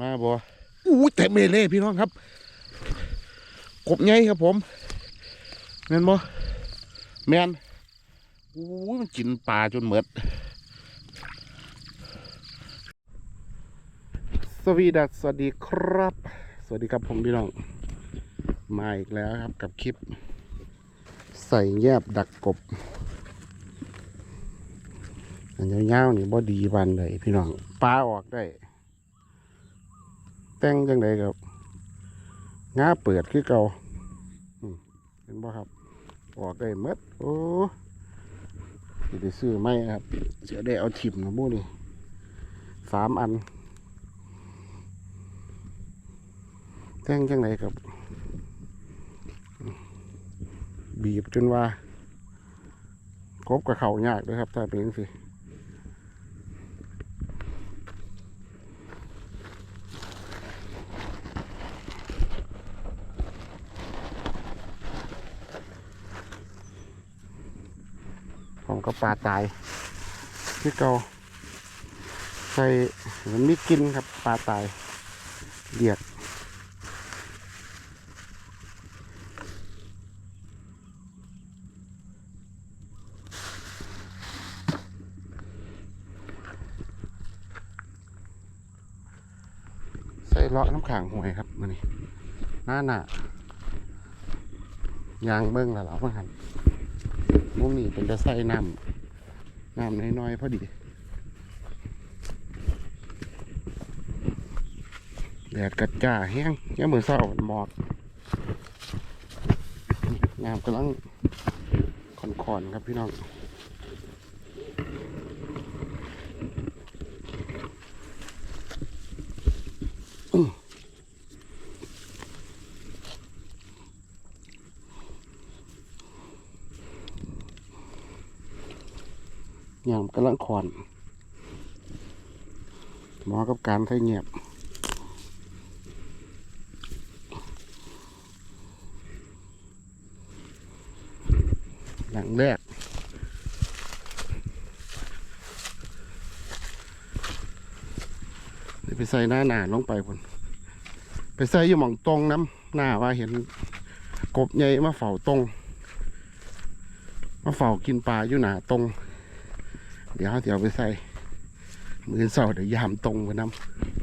มาบ่อู้แต่เมเล่พี่น้องครับ กบใหญ่ครับผมแมนบ่แมนอู้ยมันกินปลาจนหมดสวีดัสสวัสดีครับ สวัสดีครับผมพี่น้อง มาอีกแล้วครับกับคลิป ใส่แยบดักกบ อันยาวๆนี่บ่ดีบันเลยพี่น้องปลาออกได้ แต่งจังไดครับงาเปิดคือเก่าเห็นบ่ครับออกได้หมดโอ้สิได้ซื้อไม่ครับเสียได้เอาถิ่มนะหมู่นี่สามอันแต่งจังไดครับ บีบจนว่าครบกับเขายากเลยครับ ถ้าเป็นสิ ก็ปลาตายที่เกาใส่มันมีกินครับปลาตายเดียดใส่เลาะน้ำขางหวยครับมันนี่หน้าหนายางเบิ้งแล้วเหรอเพื่อนครับ มุมนี้เป็นจะใส่น้ำน้ำน้อยๆพอดีแดดกระจ่าแห้งยังมือเศร้าหมอกน้ำกำลังคอนๆครับพี่น้อง ยามกำลังขอนหมอกับการใช้เงียบหลังแรกไปใส่หน้าหนาลงไปพุ่นไปใส่อยู่หมองตรงน้ำหน้าว่าเห็นกบใหญ่มาเฝ้าตรงมาเฝ้ากินปลาอยู่หนาตรง เดี๋ยวเดี๋ยวไปใส่ มือเสาเดี๋ยวยามตรงไปน้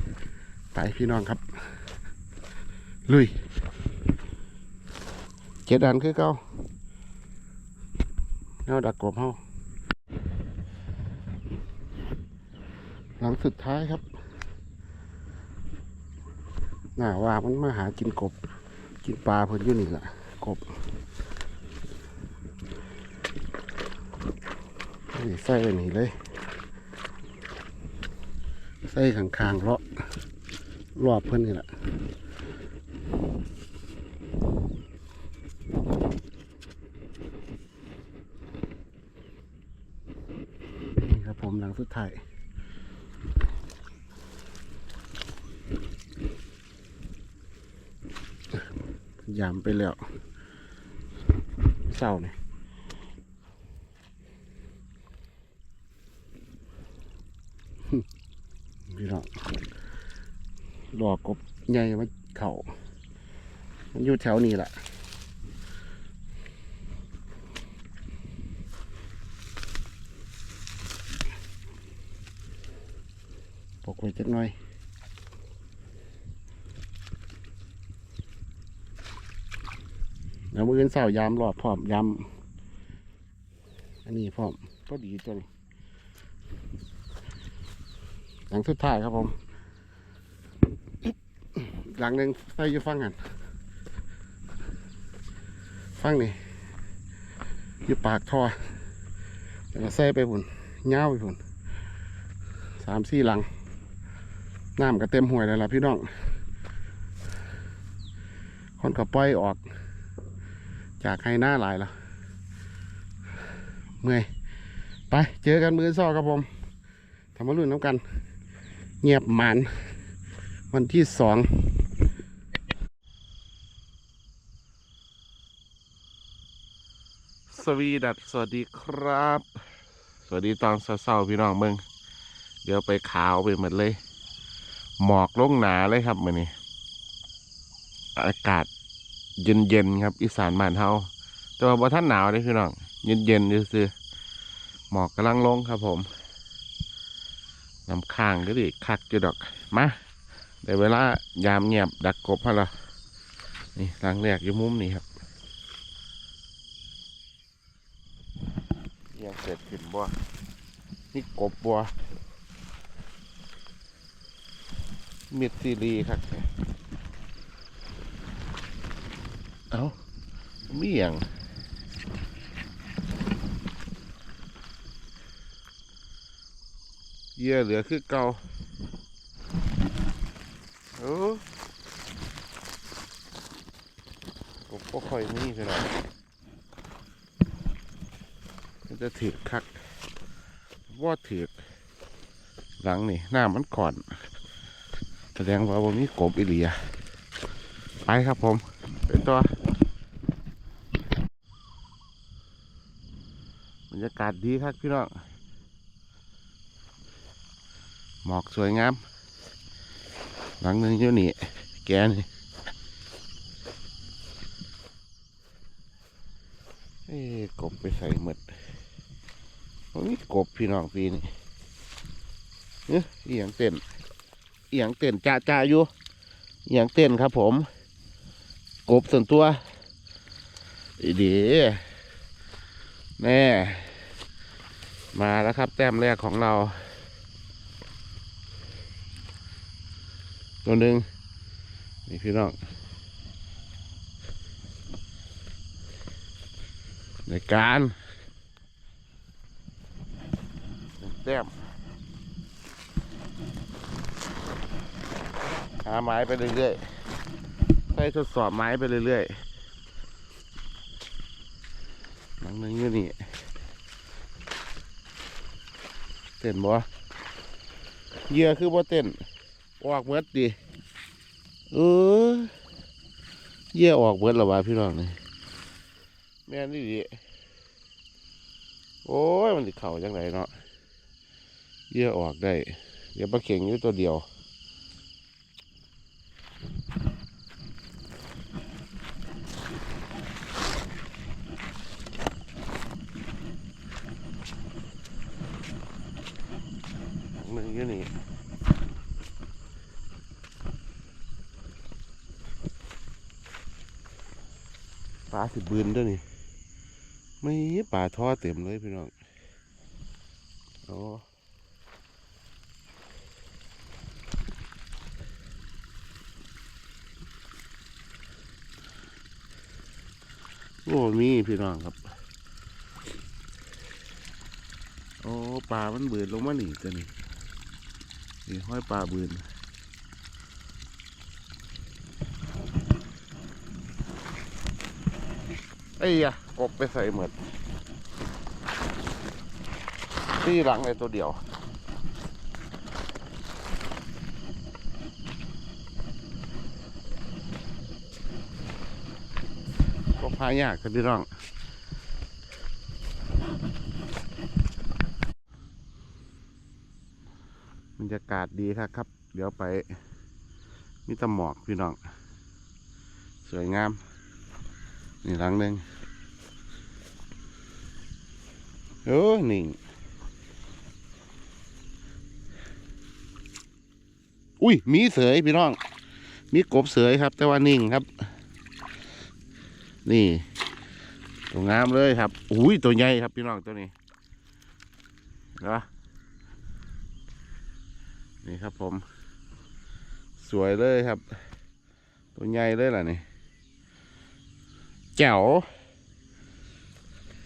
ำไปพี่น้องครับ ลุย เจ็ดอันคือเก้าเอาดักกบเฮาหลังสุดท้ายครับ หน้าว่ามันมาหากินกบ กินปลาเพิ่นอยู่นี่แหละกบ ใส่ไว้นี่เลย ใส่ข้างๆเลาะรอบเพิ่นนี่แหละนี่ครับผมหลังสุดท้ายยามไปแล้วเศร้าเนี่ย พี่น้อง ดอกกบใหญ่มาเขามันอยู่แถวนี้แหละปกไว้จักหน่อยแล้วมืออื่นเสายามรอดพร้อมยามอันนี้พร้อมก็ดีตัวนี้หลังสุดท้ายครับผม หลังหนึ่งใส่อยู่ฟังกันฟังนี่อยู่ปากท่อแล้วก็ใส่ไปผุนเงาวไปผุนสามสี่หลังน้ำก็เต็มห่วยแล้วล่ะพี่น้องคนก็ปล่อยออก จากให้หน้าหลายแล้วเมื่อยไปเจอกันมือซอครับผมทำมาลุ่นน้ำกัน เงียบหมานวันที่สอง สวีดัสสวัสดีครับ สวัสดีตอนเช้าๆพี่น้องเมืองเดี๋ยวไปขาวไปหมดเลย หมอกลงหนาเลยครับมื้อนี้ อากาศเย็นๆครับ อีสานบ้านเฮาแต่ว่าบ่ท่านหนาวเด้พี่น้อง เย็นๆซื่อหมอกกำลังลงครับผมน้ำค้างก็ดิคักอยู่ดอก มาได้เวลายามเงียบดักกบให้เรานี่หลังแรกอยู่มุมนี้ครับ ยังเสร็จขึ้นบ่นี่กบบ่มิดซีรีครับเอ้ามีอย่างเยื่อเหลือคือเก่าโอ้ผมก็ค่อยมีไปหน่อยมัน จะถือคักว่าถือหลังนี่หน้ามันก่อน แสดงว่าวันนี้กบอีหลีอะไปครับผม เป็นตัวบรรยากาศดีครับพี่น้องหมอกสวยงาม หลังหนึงอยู่นี่ แกนี่เอ้กบไปใส่หมด นี่กบพี่น้องปีนี้เอ๊ะเอียงเต้นเอียงเต้นจ้าจ้าอยู่เอียงเต้นครับผม กบส่วนตัวอีเดีแน่มาแล้วครับ แต้มแรกของเรา ตัวหนึ่งนี่พี่น้องในการหนึ่ง แต้มหาไม้ไปเรื่อยๆให้ทดสอบไม้ไปเรื่อยๆหลังนึงอยู่นี่เต้นบ่เหยื่อคือบ่เต้นออกเบิดดิเออเหยื่อออกเบิดแล้วะพี่น้องนี่แม่นี่ดิโอ้ย มันจะเข่าจังไรเนาะ เยื่อออกได้ เดี๋ยวปลาเข่งอยู่ตัวเดียวหนึ่งอยู่นี่ปลาสิบืนด้วยนี่ไม่ปลาท่อเต็มเลยพี่น้องโอ้ โอ้มีพี่น้องครับ โอ้ปลา มันเบืนลงมาหนีตัวนี้นี่ห้อยปลาเบืนไอ้ยะกบไปใส่หมดที่หลังในตัวเดียว ก็พายากครับพี่น้องบรรยากาศดีครับครับ เดี๋ยวไปมีแตหมอกพี่น้อง สวยงาม นี่หลังหนึ่งโอ้หนิ่งอุ้ยมีเสยพี่น้อง มีกบเสยครับ แต่ว่านิ่งครับ นี่ตัวงามเลยครับอุ้ยตัวใหญ่ครับพี่น้องตัวนี้นะนี่ครับผม สวยเลยครับ ตัวใหญ่เลยล่ะนี่แจ๋ว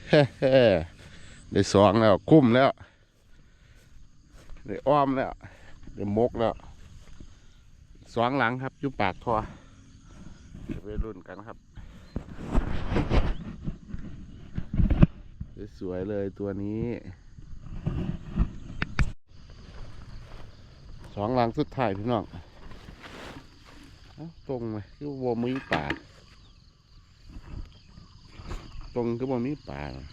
เฮ้ได้สองแล้ว คุ้มแล้วได้อ้อมแล้วได้มกแล้วสองหลังครับยู่ปากทอไปรุ่นกันครับ สวยๆเลยตัวนี้สองหลังสุดท้ายพี่น้องตรงไหมคือว่ามีป่าตรงคือว่ามีป่าน่ะ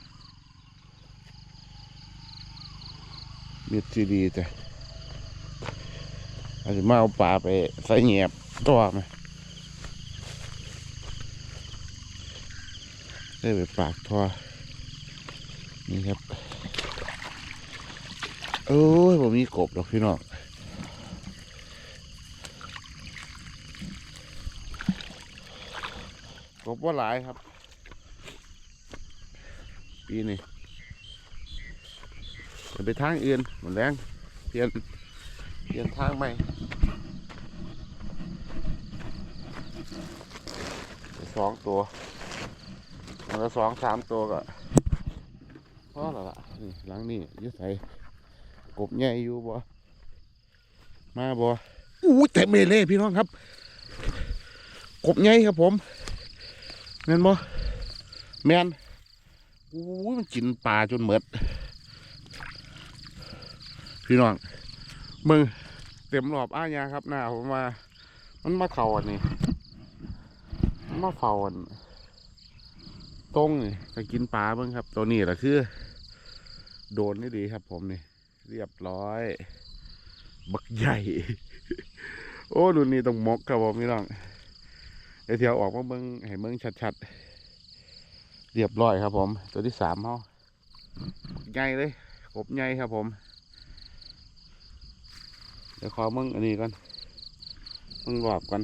มีซีดีจ้ะอาจจะมาเอาปลาไปใส่แหนบตัวไหมได้ไปปากทอ นี่ครับโอ้ยผมมีกบดอกพี่น้องกบว่าหลายครับ ปีนี้จะไปทางอื่นหมดแรงเปลี่ยนเปลี่ยนทางใหม่สองตัวมันละสองสามตัวก็ อแล้วล่ะนี่หลังนี่ยึดใส่กบใหญ่อยู่บ่มาบ่อู้แต่เมเล่พี่น้องครับกบใหญ่ครับผมแม่นบ่แม่นอู้มันกินปลาจนเหมิดพี่น้องมึงเต็มรอบอ้ายาครับหน้าผมมา มันมาเข่าอันนี้มันมาเฝ้าอันตรงนี่จะกินปลาเบิ่งครับ ตัวนี้แหละคือ โดนนี่ดีครับผมนี่ เรียบร้อย บักใหญ่ โอ้ดูนี่ต้องมกครับผมพี่น้องเดี๋ยวเที่ยวออกมาเบิ่งให้เบิ่งชัดๆ เรียบร้อยครับผม ตัวที่สามเขาใหญ่เลยกบใหญ่ครับผม เดี๋ยวขอมึงอันนี้ก่อนมึงรอบก่อน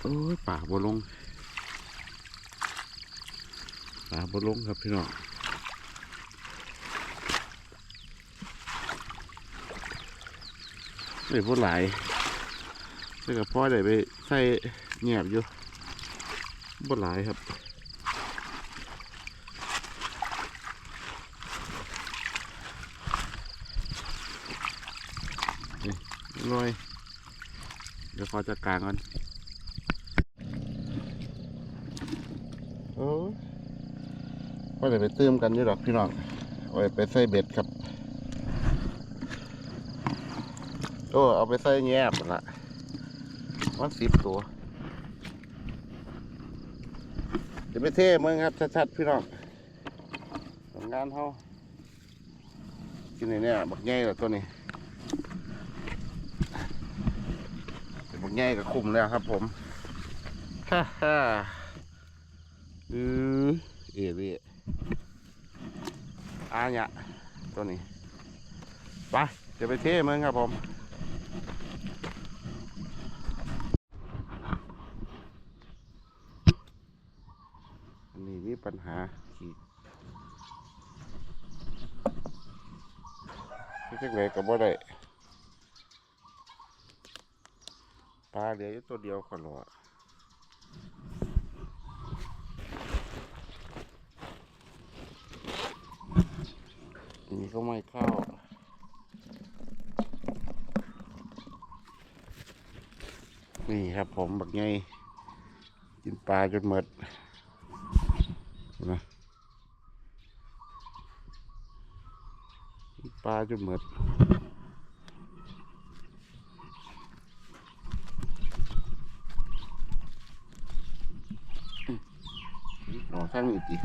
โอ้ยป่าบลงป่าบลงครับพี่น้อง ไม่พูดหลายเดี๋ยวกับพ่อได้ไปใส่แงบอยู่บ่หลายครับลอยเดี๋ยวขอจัดการก่อนโอ้ก็เดี๋ยวไปเติมกันอยู่ดอกพี่น้องเอาไปใส่เบ็ดครับ โอ้เอาไปใส่แงบละวันสิบตัวเดี๋ยวไปเท่เมืองครับ ชัดๆ พี่น้องทำงานเขากินในเนี่ยบักใหญ่ล้วตัวนี้บักใหญ่ก็คุมแล้วครับผมฮ่าฮ่าอือเอเรียอาเนี่ยตัวนี้ ไป เดี๋ยวไปเทมึงครับผม อันนี้มี ปัญหาขีดที่จังเลยกับว่าได้ปลาเหลืออยู่ตัวเดียวขอรออันนี้ก็ไม่เข้านี่ครับผมบักไงกินปลาจนหมดนะกินปลา จนหมดอ๋อข้างนี้ติ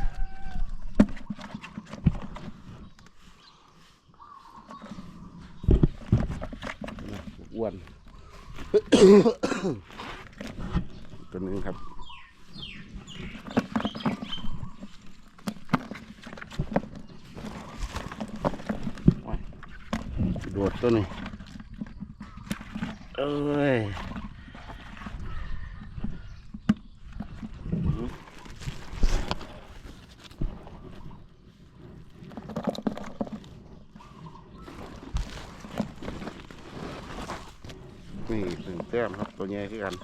นะอ้วน ตัวหนึงครับ โอ้ยโดด ตัวนี้เอ้ยนี่ถึงแต้มครับตัวใหญ่ที่กัน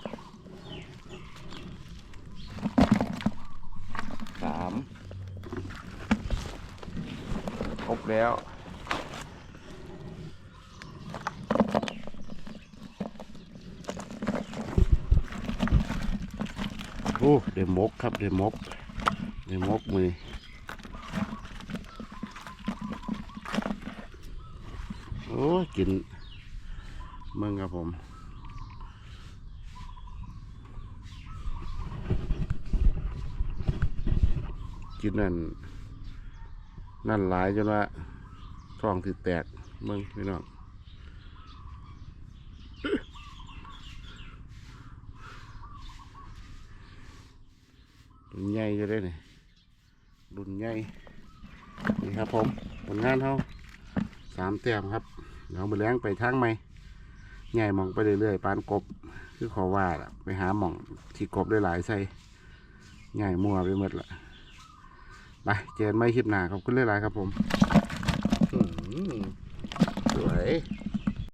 สามครบแล้ว อ้เดมกครับเดมกเดมกมือโอ้กินมึงครับผมกินนั่นนั่นหลายจนว่าท้องที่แตกมึงพี่น้อง ใหญ่อยู่ได้นี่รุ่นใหญ่นี่ครับผมผลงานเขาสามแต้มครับเดี๋ยวมือแรงไปทางใหมใหญ่มองไปเรื่อยๆปานกบคือขอว่าล่ะไปหาหมองที่กบได้หลายใส่ใหญ่มัวไปหมดละไปเจอนไม่คลิปหนาขอบคุณหลายๆครับผมสวย